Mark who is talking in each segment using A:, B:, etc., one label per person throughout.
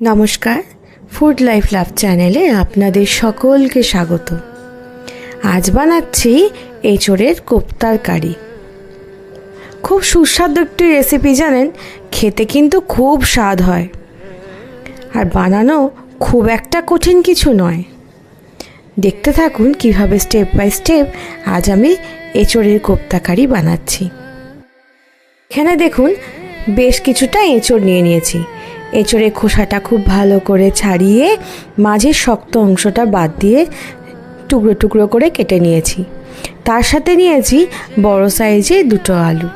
A: নমস্কার food life love চ্যানেলে আপনাদের সকলকে স্বাগত। আজ বানাচ্ছি এঁচড়ের কোপ্তার কারি। খুব সুস্বাদু একটি রেসিপি জানেন, খেতে কিন্তু খুব স্বাদ হয়। আর বানানো খুব একটা কঠিন কিছু নয়। দেখতে থাকুন কীভাবে স্টেপ বাই স্টেপ আজ আমি এঁচড়ের কোপ্তা কারি বানাচ্ছি। এখানে দেখুন, বেশ কিছুটা এঁচড় নিয়ে নিয়েছি। এঁচড়ের খোসাটা খুব ভালো করে ছাড়িয়ে মাঝের শক্ত অংশটা বাদ দিয়ে টুকরো টুকরো করে কেটে নিয়েছি। তার সাথে নিয়েছি বড় সাইজে দুটো আলু।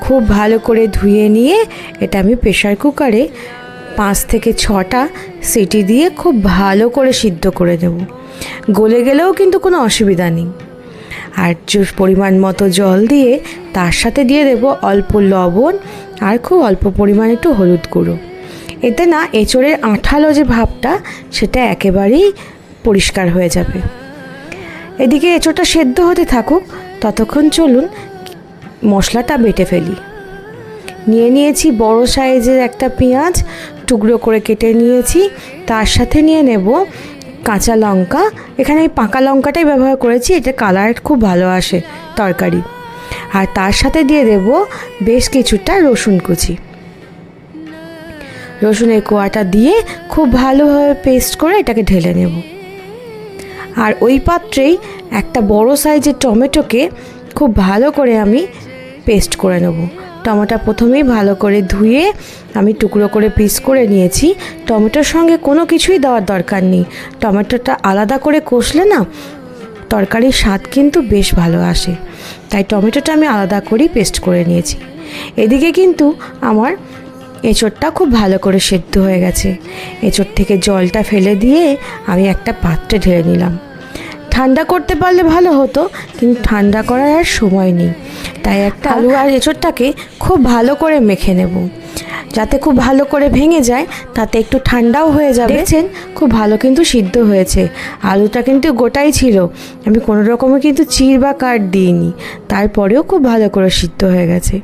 A: খুব ভালো করে ধুয়ে নিয়ে এটা আমি প্রেশার কুকারে পাঁচ থেকে ছটা সিটি দিয়ে খুব ভালো করে সিদ্ধ করে দেব গলে গেলেও কিন্তু কোনো অসুবিধা নেই। আর পরিমাণ মতো জল দিয়ে তার সাথে দিয়ে দেব অল্প লবণ আর খুব অল্প পরিমাণ একটু হলুদ গুঁড়ো। এতে না এঁচড়ের আঠালো যে ভাবটা, সেটা একেবারেই পরিষ্কার হয়ে যাবে। এদিকে এঁচড়টা সেদ্ধ হতে থাকুক, ততক্ষণ চলুন মশলাটা বেটে ফেলি। নিয়ে নিয়েছি বড় সাইজের একটা পেঁয়াজ, টুকরো করে কেটে নিয়েছি, তার সাথে নিয়ে নেব কাঁচা লঙ্কা। এখানে এই পাকা লঙ্কাটাই ব্যবহার করেছি এটা কালার খুব ভালো আসে তরকারি। আর তার সাথে দিয়ে দেব বেশ কিছুটা রসুন কুচি। রসুনের কোয়াটা দিয়ে খুব ভালোভাবে পেস্ট করে এটাকে ঢেলে নেব। আর ওই পাত্রেই একটা বড় সাইজের টমেটোকে খুব ভালো করে আমি পেস্ট করে নেব। টমেটো প্রথমেই ভালো করে ধুয়ে আমি টুকরো করে পিস করে নিয়েছি। টমেটোর সঙ্গে কোনো কিছুই দেওয়ার দরকার নেই। টমেটোটা আলাদা করে কষলে না তরকারির স্বাদ কিন্তু বেশ ভালো আসে। তাই টমেটোটা আমি আলাদা করেই পেস্ট করে নিয়েছি। এদিকে কিন্তু আমার এঁচড়টা খুব ভালো করে সেদ্ধ হয়ে গেছে। এঁচড় থেকে জলটা ফেলে দিয়ে আমি একটা পাত্রে ঢেলে নিলাম। ঠান্ডা করতে পারলে ভালো হতো কিন্তু ঠান্ডা করার আর সময় নেই। তাই একটা আলু আর এঁচড়টাকে খুব ভালো করে মেখে নেব। যাতে খুব ভালো করে ভেঙে যায়, তাতে একটু ঠান্ডাও হয়ে যাবে। দেখছেন? খুব ভালো কিন্তু সিদ্ধ হয়েছে। আলুটা কিন্তু গোটাই ছিল। আমি কোনো রকমে কিন্তু চির বা কাট দিইনি। তারপরেও খুব ভালো করে সিদ্ধ হয়ে গেছে।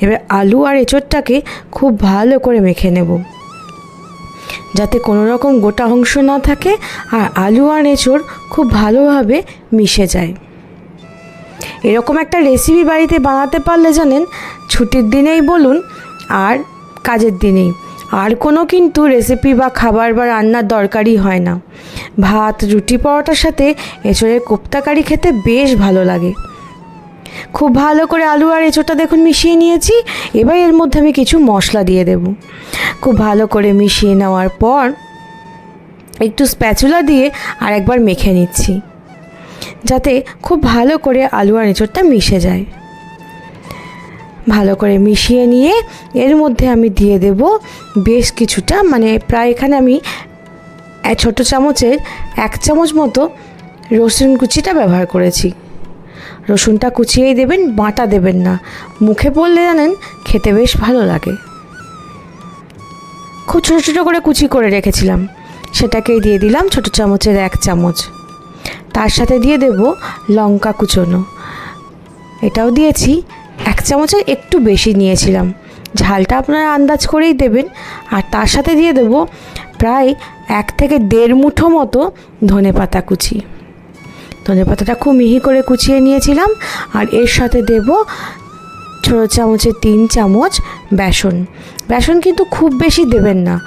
A: এবার আলু আর এঁচড়টাকে খুব ভালো করে মেখে নেব। যাতে কোনো রকম গোটা অংশ না থাকে আর আলু আর এঁচড় খুব ভালোভাবে মিশে যায়। এরকম একটা রেসিপি বাড়িতে বানাতে পারলে জানেন, ছুটির দিনেই বলুন আর কাজের দিনেই আর কোনো কিন্তু রেসিপি বা খাবার বা রান্নার দরকারই হয় না। ভাত, রুটি পরোটার সাথে এঁচড়ের কোপ্তাকারি খেতে বেশ ভালো লাগে। খুব ভালো করে আলু আর এঁচোড়টা দেখুন মিশিয়ে নিয়েছি। এবার এর মধ্যে আমি কিছু মশলা দিয়ে দেব। খুব ভালো করে মিশিয়ে নেওয়ার পর একটু স্প্যাচুলা দিয়ে আর একবার মেখে নিচ্ছি। যাতে খুব ভালো করে আলু আর এঁচোড়টা মিশে যায়। ভালো করে মিশিয়ে নিয়ে এর মধ্যে আমি দিয়ে দেব বেশ কিছুটা। মানে প্রায় এখানে আমি ছোটো চামচের এক চামচ মতো রসুন কুচিটা ব্যবহার করেছি। রসুনটা কুচিয়েই দেবেন, বাটা দেবেন না। মুখে পড়লে জানেন, খেতে বেশ ভালো লাগে। খুব ছোটো ছোটো করে কুচি করে রেখেছিলাম। সেটাকেই দিয়ে দিলাম ছোটো চামচের এক চামচ। তার সাথে দিয়ে দেব লঙ্কা কুচোনো। এটাও দিয়েছি এক চামচের একটু বেশি নিয়েছিলাম। ঝালটা আপনারা আন্দাজ করেই দেবেন। আর তার সাথে দিয়ে দেব প্রায় এক থেকে দেড় মুঠো মতো ধনে পাতা কুচি। ধনে পাতাটা খুব মিহি করে কুচিয়ে নিয়েছিলাম। আর এর সাথে দেব ছোটো চামচের তিন চামচ বেসন। বেসন কিন্তু খুব বেশি দেবেন না।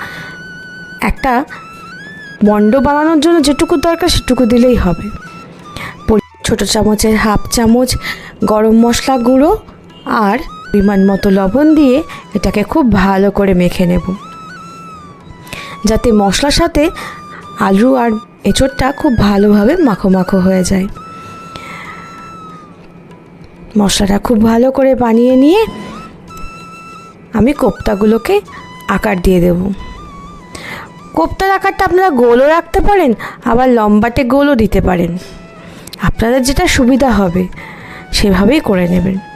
A: একটা মণ্ড বানানোর জন্য যেটুকু দরকার সেটুকু দিলেই হবে। ছোটো চামচের হাফ চামচ গরম মশলা গুঁড়ো আর পরিমাণ মতো লবণ দিয়ে এটাকে খুব ভালো করে মেখে নেব। যাতে মশলার সাথে আলু আর এঁচড়টা খুব ভালোভাবে মাখো মাখো হয়ে যায়। মশলাটা খুব ভালো করে বানিয়ে নিয়ে আমি কোপ্তাগুলোকে আকার দিয়ে দেব। কোপ্তার আকারটা আপনারা গোলও রাখতে পারেন, আবার লম্বাটে গোলও দিতে পারেন। আপনাদের যেটা সুবিধা হবে, সেভাবেই করে নেবেন।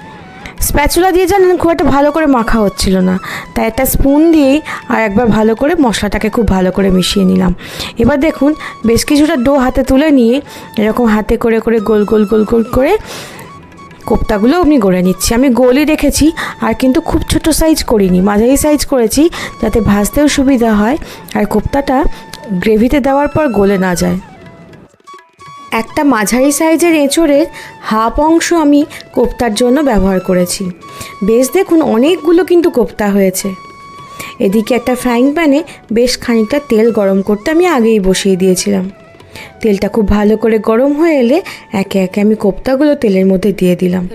A: স্প্যাচুলা দিয়ে জানেন খুব একটা ভালো করে মাখা হচ্ছিল না। তাই একটা স্পুন দিয়েই আর একবার ভালো করে মশলাটাকে খুব ভালো করে মিশিয়ে নিলাম। এবার দেখুন, বেশ কিছুটা ডো হাতে তুলে নিয়ে এরকম হাতে করে করে, গোল গোল গোল গোল করে কোপ্তাগুলো আমি গড়ে নিচ্ছি। আমি গোলই রেখেছি, আর কিন্তু খুব ছোট সাইজ করিনি। মাঝারি সাইজ করেছি যাতে ভাজতেও সুবিধা হয়, আর কোপ্তাটা গ্রেভিতে দেওয়ার পর গলে না যায়। একটা মাঝারি সাইজের এঁচড়ের হাফ অংশ আমি কোপ্তার জন্য ব্যবহার করেছি। বেশ দেখুন, অনেকগুলো কিন্তু কোপ্তা হয়েছে। এদিকে একটা ফ্রাইং প্যানে বেশ খানিকটা তেল গরম করতে আমি আগেই বসিয়ে দিয়েছিলাম। তেলটা খুব ভালো করে গরম হয়ে এলে একে একে আমি কোপ্তাগুলো তেলের মধ্যে দিয়ে দিলাম।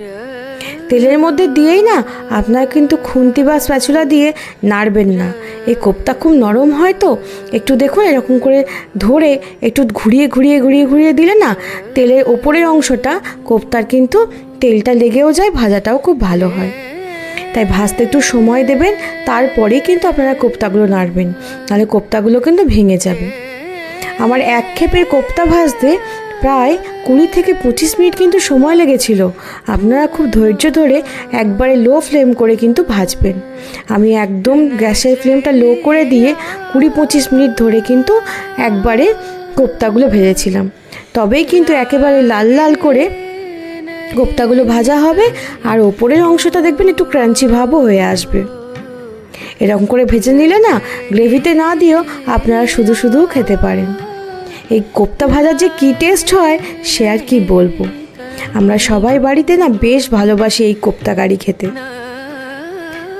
A: তেলের মধ্যে দিয়েই না, আপনার কিন্তু খুন্তি বা স্প্যাচুলা দিয়ে নাড়বেন না। এই কোপ্তা খুব নরম হয় তো, একটু দেখুন এরকম করে ধরে একটু ঘুরিয়ে ঘুরিয়ে ঘুরিয়ে ঘুরিয়ে দিলে না, তেলের ওপরের অংশটা কোপ্তার কিন্তু তেলটা লেগেও যায়, ভাজাটাও খুব ভালো হয়। তাই ভাজতে একটু সময় দেবেন তারপরেই কিন্তু আপনারা কোপ্তাগুলো নাড়বেন, নাহলে কোপ্তাগুলো কিন্তু ভেঙে যাবে। আমার এক ক্ষেপের কোপ্তা ভাজতে প্রায় কুড়ি থেকে পঁচিশ মিনিট কিন্তু সময় লেগেছিল। আপনারা খুব ধৈর্য ধরে একবারে লো ফ্লেম করে কিন্তু ভাজবেন। আমি একদম গ্যাসের ফ্লেমটা লো করে দিয়ে কুড়ি পঁচিশ মিনিট ধরে কিন্তু একবারে কোপ্তাগুলো ভেজেছিলাম। তবেই কিন্তু একেবারে লাল লাল করে কোপ্তাগুলো ভাজা হবে আর ওপরের অংশটা দেখবেন একটু ক্রাঞ্চি ভাবও হয়ে আসবে। এরকম করে ভেজে নিলে না গ্রেভিতে না দিয়েও আপনারা শুধু শুধুও খেতে পারেন। এই কোপ্তা ভাজার যে কী টেস্ট হয়, সে আর কি বলব? আমরা সবাই বাড়িতে না বেশ ভালোবাসি এই কোপ্তা গাড়ি খেতে।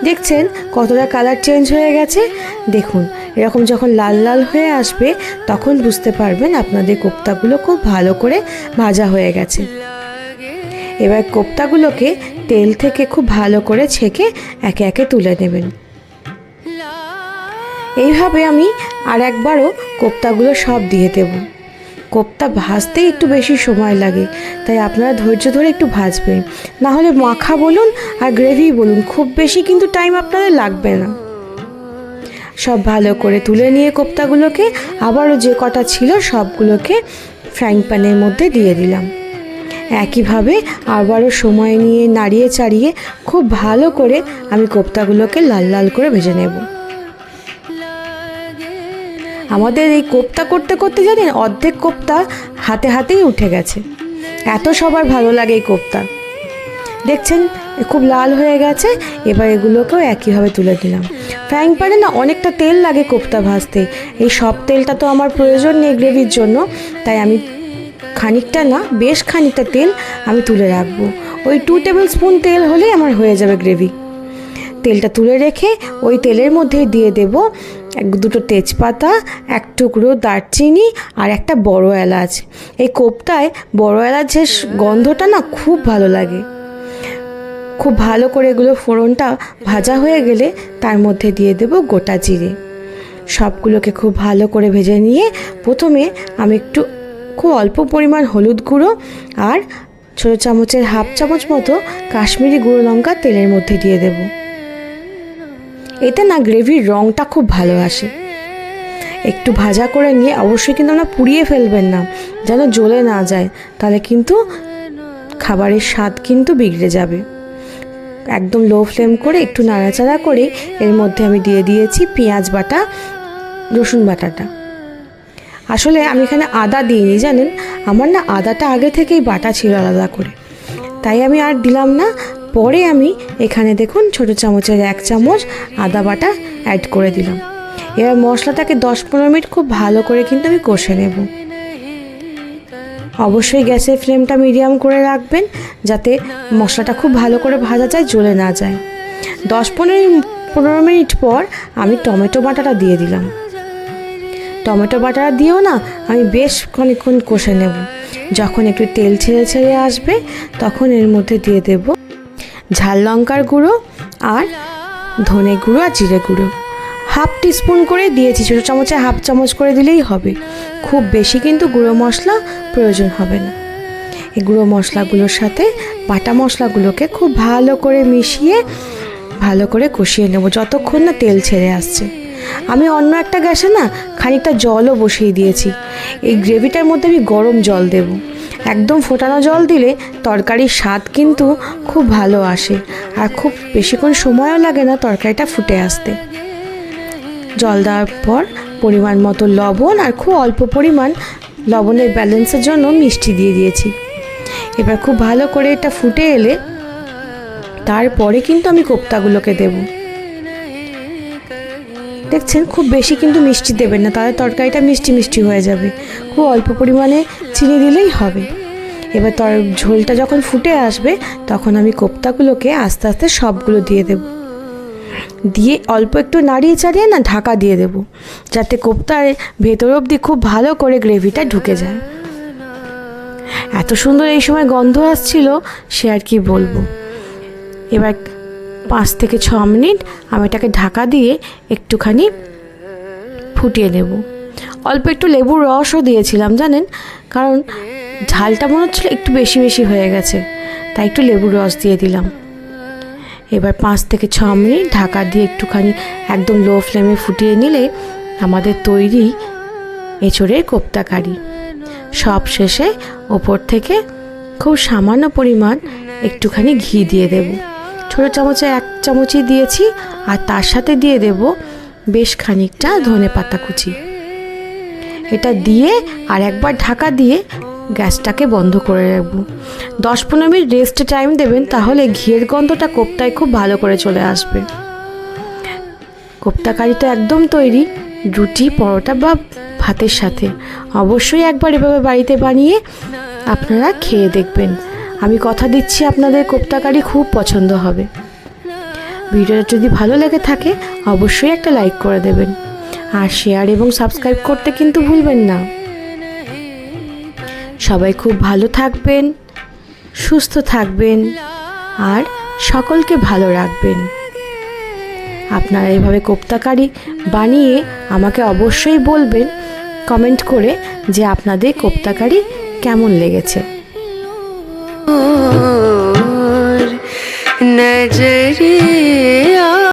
A: দেখছেন কতটা কালার চেঞ্জ হয়ে গেছে? দেখুন, এরকম যখন লাল লাল হয়ে আসবে, তখন বুঝতে পারবেন আপনাদের কোপ্তাগুলো খুব ভালো করে ভাজা হয়ে গেছে। এবার কোপ্তাগুলোকে তেল থেকে খুব ভালো করে ছেঁকে একে একে তুলে নেবেন। এইভাবে আমি আর একবারও কোপ্তাগুলো সব দিয়ে দেব। কোপ্তা ভাজতেই একটু বেশি সময় লাগে, তাই আপনারা ধৈর্য ধরে একটু ভাজবেন। না হলে মাখা বলুন আর গ্রেভি বলুন, খুব বেশি কিন্তু টাইম আপনাদের লাগবে না। সব ভালো করে তুলে নিয়ে কোপ্তাগুলোকে, আবারও যে কটা ছিল সবগুলোকে ফ্রাইং প্যানের মধ্যে দিয়ে দিলাম। একইভাবে আবারও সময় নিয়ে নাড়িয়ে চাড়িয়ে খুব ভালো করে আমি কোপ্তাগুলোকে লাল লাল করে ভেজে নেব। আমাদের এই কোপ্তা করতে করতে জানেন অর্ধেক কোপ্তা হাতে হাতেই উঠে গেছে। এত সবার ভালো লাগে এই কোপ্তা। দেখছেন খুব লাল হয়ে গেছে, এবার এগুলোকেও একইভাবে তুলে দিলাম। ফ্রাইং প্যানে না অনেকটা তেল লাগে কোপ্তা ভাজতে। এই সব তেলটা তো আমার প্রয়োজন নেই গ্রেভির জন্য, তাই আমি খানিকটা না, বেশ খানিকটা তেল আমি তুলে রাখব। ওই টু টেবিল স্পুন তেল হলেই আমার হয়ে যাবে গ্রেভি। তেলটা তুলে রেখে ওই তেলের মধ্যেই দিয়ে দেব এক দুটো তেজপাতা, এক টুকরো দারচিনি আর একটা বড় এলাচ। এই কোপ্তায় বড় এলাচের গন্ধটা না খুব ভালো লাগে। খুব ভালো করে এগুলো ফোড়নটা ভাজা হয়ে গেলে তার মধ্যে দিয়ে দেব গোটা জিরে। সবগুলোকে খুব ভালো করে ভেজে নিয়ে প্রথমে আমি একটু খুব অল্প পরিমাণ হলুদ গুঁড়ো আর ছোটো চামচের হাফ চামচ মতো কাশ্মীরি গুঁড়ো লঙ্কা তেলের মধ্যে দিয়ে দেব। এতে না গ্রেভির রঙটা খুব ভালো আসে। একটু ভাজা করে নিয়ে অবশ্যই কিন্তু আমরা পুড়িয়ে ফেলবেন না, যেন জ্বলে না যায়, তাহলে কিন্তু খাবারের স্বাদ কিন্তু বিগড়ে যাবে। একদম লো ফ্লেম করে একটু নাড়াচাড়া করে এর মধ্যে আমি দিয়ে দিয়েছি পেঁয়াজ বাটা, রসুন বাটাটা। আসলে আমি এখানে আদা দিইনি, জানেন? আমার না আদাটা আগে থেকেই বাটা ছিল আলাদা করে। তাই আমি আর দিলাম না পরে আমি এখানে দেখুন ছোটো চামচের এক চামচ আদা বাটা অ্যাড করে দিলাম। এবার মশলাটাকে দশ পনেরো মিনিট খুব ভালো করে কিন্তু আমি কষে নেব। অবশ্যই গ্যাসের ফ্লেমটা মিডিয়াম করে রাখবেন যাতে মশলাটা খুব ভালো করে ভাজা যায়, জ্বলে না যায়। দশ পনেরো পনেরো মিনিট পর আমি টমেটো বাটাটা দিয়ে দিলাম। টমেটো বাটা দিয়েও না আমি বেশ খানিক্ষণ কষে নেব। যখন একটু তেল ছেড়ে ছেড়ে আসবে, তখন এর মধ্যে দিয়ে দেব ঝাল লঙ্কার গুঁড়ো আর ধনে গুঁড়ো আর জিরে গুঁড়ো। হাফ টিস্পুন করে দিয়েছি, ছোটো চামচে হাফ চামচ করে দিলেই হবে। খুব বেশি কিন্তু গুঁড়ো মশলা প্রয়োজন হবে না। এই গুঁড়ো মশলাগুলোর সাথে বাটা মশলাগুলোকে খুব ভালো করে মিশিয়ে ভালো করে কষিয়ে নেব যতক্ষণ না তেল ছেড়ে আসছে। আমি অন্য একটা গ্যাসে না খানিকটা জলও বসিয়ে দিয়েছি। এই গ্রেভিটার মধ্যে আমি গরম জল দেব। একদম ফোটানো জল দিলে তরকারির স্বাদ কিন্তু খুব ভালো আসে। আর খুব বেশিক্ষণ সময়ও লাগে না তরকারিটা ফুটে আসতে। জল দেওয়ার পর পরিমাণ মতো লবণ আর খুব অল্প পরিমাণ লবণের ব্যালেন্সের জন্য মিষ্টি দিয়ে দিয়েছি। এবার খুব ভালো করে এটা ফুটে এলে তারপরে কিন্তু আমি কোপ্তাগুলোকে দেব। দেখছেন, খুব বেশি কিন্তু মিষ্টি দেবেন না, তাহলে তরকারিটা মিষ্টি মিষ্টি হয়ে যাবে। খুব অল্প পরিমাণে চিনি দিলেই হবে। এবার তর ঝোলটা যখন ফুটে আসবে, তখন আমি কোপ্তাগুলোকে আস্তে আস্তে সবগুলো দিয়ে দেব। দিয়ে অল্প একটু নাড়িয়ে চাড়িয়ে না ঢাকা দিয়ে দেব, যাতে কোপ্তার ভেতর অবধি খুব ভালো করে গ্রেভিটা ঢুকে যায়। এত সুন্দর এই সময় গন্ধ আসছিল, সে আর কি বলব। এবার পাঁচ থেকে ছ মিনিট আমি এটাকে ঢাকা দিয়ে একটুখানি ফুটিয়ে নেব। অল্প একটু লেবুর রসও দিয়েছিলাম, জানেন? কারণ ঝালটা মনে হচ্ছিল একটু বেশি বেশি হয়ে গেছে, তাই একটু লেবুর রস দিয়ে দিলাম। এবার পাঁচ থেকে ছ মিনিট ঢাকা দিয়ে একটুখানি একদম লো ফ্লেমে ফুটিয়ে নিলে আমাদের তৈরি এঁচড়ের কোপ্তা কারি। সব শেষে ওপর থেকে খুব সামান্য পরিমাণ একটুখানি ঘি দিয়ে দেব। ছোটো চামচে এক চামচই দিয়েছি আর তার সাথে দিয়ে দেব বেশ খানিকটা ধনে পাতা কুচি। এটা দিয়ে আর একবার ঢাকা দিয়ে গ্যাসটাকে বন্ধ করে রাখব। দশ পনেরো মিনিট রেস্ট টাইম দেবেন, তাহলে ঘিয়ের গন্ধটা কোপ্তায় খুব ভালো করে চলে আসবে। কোপ্তা কারি তো একদম তৈরি, রুটি, পরোটা বা ভাতের সাথে। অবশ্যই একবার এভাবে বাড়িতে বানিয়ে আপনারা খেয়ে দেখবেন। আমি কথা দিচ্ছি, আপনাদের কোপ্তা কারি খুব পছন্দ হবে। ভিডিওটা যদি ভালো লেগে থাকে, অবশ্যই একটা লাইক করে দেবেন। আর শেয়ার এবং সাবস্ক্রাইব করতে কিন্তু ভুলবেন না। সবাই খুব ভালো থাকবেন, সুস্থ থাকবেন আর সকলকে ভালো রাখবেন। আপনারা এভাবে কোপ্তাকারি বানিয়ে আমাকে অবশ্যই বলবেন কমেন্ট করে যে আপনাদের কোপ্তাকারি কেমন লেগেছে।
B: নজরে